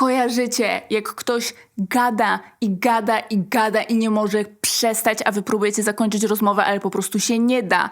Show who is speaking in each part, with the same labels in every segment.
Speaker 1: Kojarzycie, jak ktoś gada i gada i gada i nie może przestać, a wy próbujecie zakończyć rozmowę, ale po prostu się nie da.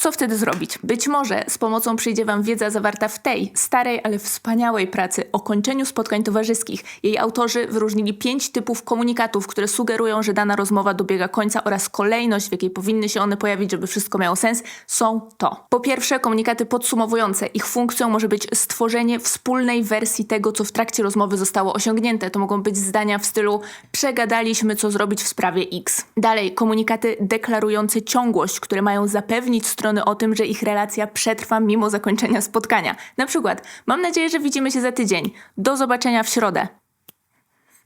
Speaker 1: Co wtedy zrobić? Być może z pomocą przyjdzie Wam wiedza zawarta w tej starej, ale wspaniałej pracy o kończeniu spotkań towarzyskich. Jej autorzy wyróżnili pięć typów komunikatów, które sugerują, że dana rozmowa dobiega końca oraz kolejność, w jakiej powinny się one pojawić, żeby wszystko miało sens, są to. Po pierwsze, komunikaty podsumowujące. Ich funkcją może być stworzenie wspólnej wersji tego, co w trakcie rozmowy zostało osiągnięte. To mogą być zdania w stylu przegadaliśmy, co zrobić w sprawie X. Dalej, komunikaty deklarujące ciągłość, które mają zapewnić strony o tym, że ich relacja przetrwa mimo zakończenia spotkania. Na przykład, mam nadzieję, że widzimy się za tydzień. Do zobaczenia w środę.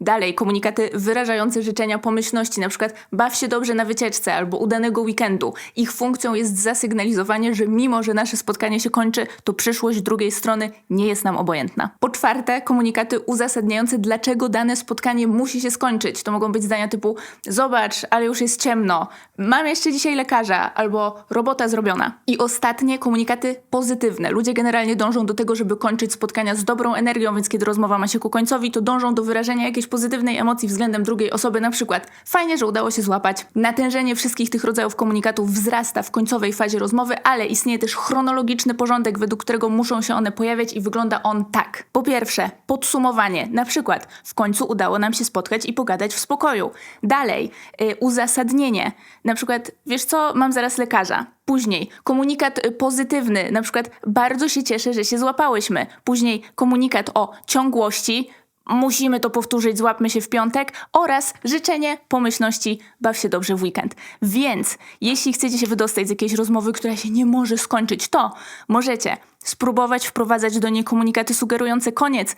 Speaker 1: Dalej, komunikaty wyrażające życzenia pomyślności, na przykład baw się dobrze na wycieczce albo udanego weekendu. Ich funkcją jest zasygnalizowanie, że mimo, że nasze spotkanie się kończy, to przyszłość drugiej strony nie jest nam obojętna. Po czwarte, komunikaty uzasadniające, dlaczego dane spotkanie musi się skończyć. To mogą być zdania typu zobacz, ale już jest ciemno, mam jeszcze dzisiaj lekarza albo robota zrobiona. I ostatnie, komunikaty pozytywne. Ludzie generalnie dążą do tego, żeby kończyć spotkania z dobrą energią, więc kiedy rozmowa ma się ku końcowi, to dążą do wyrażenia jakiejś pozytywnej emocji względem drugiej osoby, na przykład fajnie, że udało się złapać. Natężenie wszystkich tych rodzajów komunikatów wzrasta w końcowej fazie rozmowy, ale istnieje też chronologiczny porządek, według którego muszą się one pojawiać i wygląda on tak. Po pierwsze, podsumowanie. Na przykład, w końcu udało nam się spotkać i pogadać w spokoju. Dalej, y, uzasadnienie. Na przykład, wiesz co, mam zaraz lekarza. Później komunikat y, pozytywny, na przykład bardzo się cieszę, że się złapałyśmy. Później komunikat o ciągłości, musimy to powtórzyć, złapmy się w piątek oraz życzenie pomyślności, baw się dobrze w weekend. Więc jeśli chcecie się wydostać z jakiejś rozmowy, która się nie może skończyć, to możecie spróbować wprowadzać do niej komunikaty sugerujące koniec,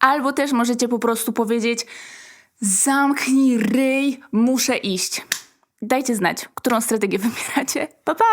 Speaker 1: albo też możecie po prostu powiedzieć zamknij ryj, muszę iść. Dajcie znać, którą strategię wybieracie. Pa, pa!